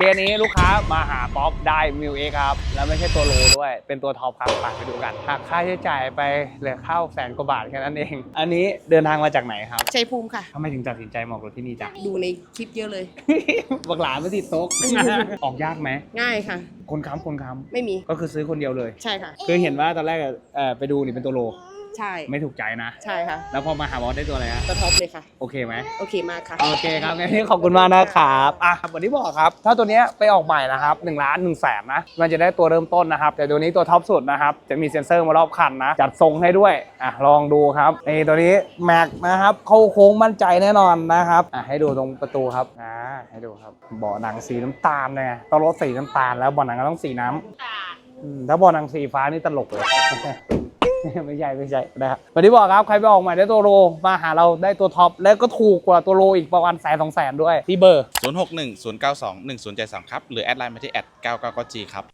เคสนี้ลูกค้ามาหาป๊อปได้มิวเอครับ แล้วไม่ใช่ตัวโลด้วย เป็นตัวท็อปครับไปไปดูกันหักค่าใช้จ่ายไปเหลือเข้าแสนกว่าบาทแค่นั้นเอง อันนี้เดินทางมาจากไหนครับชัยภูมิค่ะ ทำไมถึงตัดสินใจมาออกรถที่นี่จ้ะ ดูในคลิปเยอะเลย บักหลานไม่ติดโต๊ะ ออกยากไหม ง่ายค่ะ คนค้ำคนค้ไม่มีำก็คือซื้อคนเดียวเลย ใช่ค่ะ คือเห็นว่าตอนแรกอะเอ่อไปดูนี่เป็นตัวโล ใช่ ไม่ถูกใจนะ ใช่ค่ะแล้วพอมาหาบอสได้ตัวอะไรฮะตัวท็อปเลยค่ะ โอเคไหมโอเคมากค่ะ โอเคครับงั้นที่ขอบคุณมากนะครับอะวันที่บอกครับ ถ้าตัวเนี้ยไปออกใหม่นะครับ1ล้าน1แสนนะ มันจะได้ตัวเริ่มต้นนะครับ แต่ตัวนี้ตัวท็อปสุดนะครับ จะมีเซ็นเซอร์มารอบคันนะ จัดทรงให้ด้วย อะ ลองดูครับนี่ตัวนี้แม็กนะครับ เข้าโค้งมั่นใจแน่นอนนะครับ อะ ให้ดูตรงประตูครับ อ่า ให้ดูครับ เบาะหนังสีน้ำตาลเนี่ยต้องรถสีน้ำตาลแล้วเบาะหนังก็ต้องสีน้ำอืมถ้าบอลหนังสีฟ้านี่ตลกเลย ไม่ใช่ไม่ใช่นะครับวันที่บอกครับใครไปออกใหม่ได้ตัวโลมาหาเราได้ตัวท็อปแล้วก็ถูกกว่าตัวโลอีกประมาณแสนสองแสนด้วยที่เบอร์ 061 092 1073 ครับ หรือแอดไลน์มาที่แอด999 g ครับ